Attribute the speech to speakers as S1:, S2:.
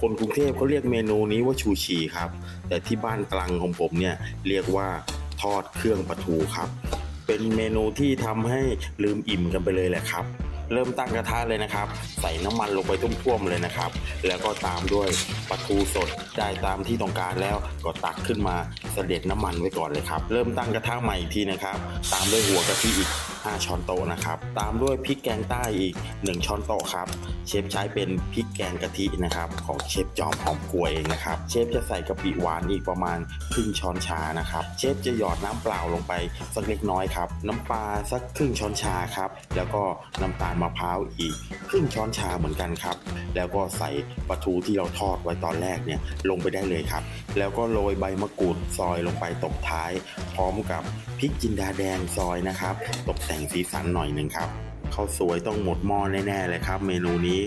S1: คนกรุงเทพเขาเรียกเมนูนี้ว่าชูชีครับ แต่ที่บ้านตรังของผมเนี่ยเรียกว่าทอดเครื่องปลาทูครับ เป็นเมนูที่ทำให้ลืมอิ่มกันไปเลยแหละครับ เริ่มตั้งกระทะเลยนะครับ ใส่น้ำมันลงไปท่วมๆเลยนะครับ แล้วก็ตามด้วยปลาทูสดได้ตามที่ต้องการแล้วก็ตักขึ้นมาเสด็จน้ำมันไว้ก่อนเลยครับ เริ่มตั้งกระทะใหม่อีกทีนะครับ ตามด้วยหัวกะทิอีก 5 ช้อนโต๊ะนะครับ ตามด้วยพริกแกงใต้อีก 1 ช้อนโต๊ะครับ เชฟใช้เป็นพริกแกงกะทินะครับของเชฟจอมหอมกล้วยเองนะครับ เชฟจะใส่กะปิหวานอีกประมาณครึ่งช้อนชานะครับ เชฟจะหยอดน้ำเปล่าลงไปสักเล็กน้อยครับ น้ำปลาสักครึ่งช้อนชาครับ แล้วก็น้ำตาลมะพร้าวอีกครึ่งช้อนชาเหมือนกันครับ แล้วก็ใส่ปลาทูที่เราทอดไว้ตอนแรกเนี่ยลงไปได้เลยครับ แล้วก็โรยใบมะกรูดซอยลงไปตบท้าย พร้อมกับพริกจินดาแดงซอยนะครับ ตกแต่แต่งสีสันหน่อยหนึ่งครับข้าวสวยต้องหมดหม้อแน่ๆเลยครับ เมนูนี้